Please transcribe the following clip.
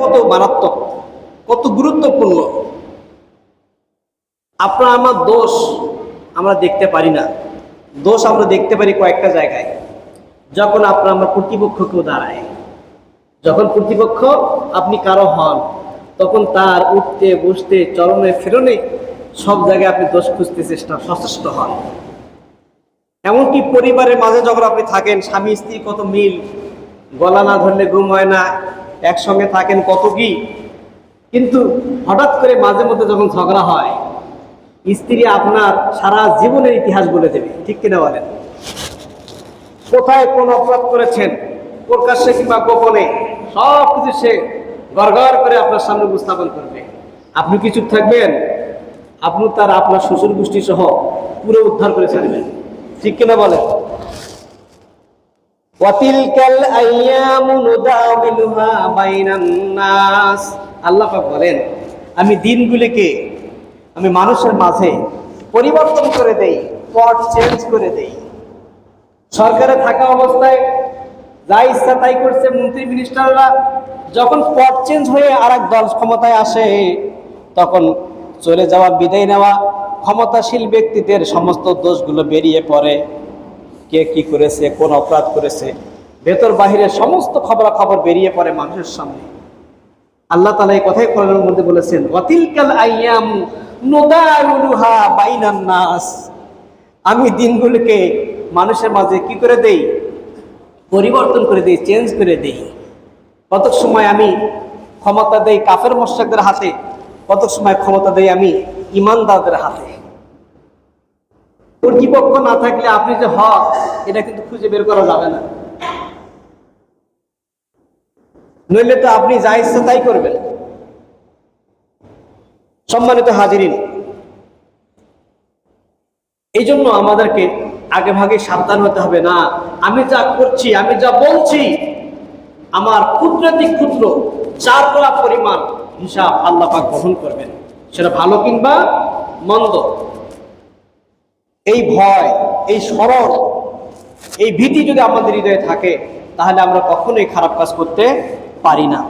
কত মারাত্মক, কত গুরুত্বপূর্ণ। আপনার আমার দোষ আমরা দেখতে পারি না। দোষ আমরা দেখতে পারি কয়েকটা জায়গায়। যখন আপনার আমার প্রতিপক্ষ কেউ দাঁড়ায় যখন প্রতিপক্ষ আপনি কারও হন, তখন তার উঠতে, বসতে, চলনে ফেরনে সব জায়গায় আপনি দোষ খুঁজতে চেষ্টা, সচেষ্ট হন। এমনকি পরিবারের মাঝে যখন আপনি থাকেন স্বামী স্ত্রী কত মিল, গলা না ধরলে ঘুম হয় না একসঙ্গে থাকেন কত কি? কিন্তু হঠাৎ করে মাঝে মধ্যে যখন ঝগড়া হয়, স্ত্রী আপনার সারা জীবনের ইতিহাস বলে দেবে, ঠিক কিনা বলেন? কোথায় কোন অপরাধ করেছেন? প্রকাশ্যে কিংবা গোপনে? সব কিছু সে গড়গড় করে আপনার সামনে উপস্থাপন করবে। আপনি কি চুপ থাকবেন? আপনি তার আপনার শ্বশুর গোষ্ঠী সহ পুরো উদ্ধার করে ছাড়বেন, ঠিক কিনা বলেন ওয়াতিলকাল আইয়ামু নুদাবিলুহা বাইনান নাস আল্লাহ বলেন, আমি দিনগুলিকে আমি মানুষের মাঝে পরিবর্তন করে দেই পট চেঞ্জ করে দেই। সরকারে থাকা অবস্থায় যা ইচ্ছা তাই করছে মন্ত্রী মিনিস্টাররা যখন পট চেঞ্জ হয়ে আর দল ক্ষমতায় আসে, তখন চলে যাওয়া, বিদায় নেওয়া ক্ষমতাশীল ব্যক্তিদের সমস্ত দোষগুলো বেরিয়ে পড়ে। কে কি করেছে, কোন অপরাধ করেছে, ভেতর বাহিরে সমস্ত খবরাখবর বেরিয়ে পড়ে মানুষের সামনে। আল্লাহ তালা এই কথাই কোরআনের মধ্যে বলেছেন আইয়াম বাইনান নাস। আমি দিনগুলোকে মানুষের মাঝে কি করে দেই? পরিবর্তন করে দেই, চেঞ্জ করে দেই। কত সময় আমি ক্ষমতা দেই কাফের মোশাকদের হাতে, কত সময় ক্ষমতা দেই আমি ইমানদারদের হাতে। কর্তৃপক্ষ না থাকলে আপনি যে হক, এটা কিন্তু খুঁজে বের করা যাবে না। নইলে তো আপনি যা ইচ্ছা তাই করবেন। সম্মানিত হাজিরিন এই জন্য আমাদেরকে আগে ভাগে সাবধান হতে হবে না। আমি যা করছি, আমি যা বলছি, আমার ক্ষুদ্রাতি ক্ষুদ্র চার করা পরিমাণ হিসাব আল্লাহ পাক গ্রহণ করবেন। সেটা ভালো কিংবা মন্দ। এই ভয়, এই স্মরণ, এই ভীতি যদি আমাদের হৃদয়ে থাকে, তাহলে আমরা কখনোই খারাপ কাজ করতে পারি না।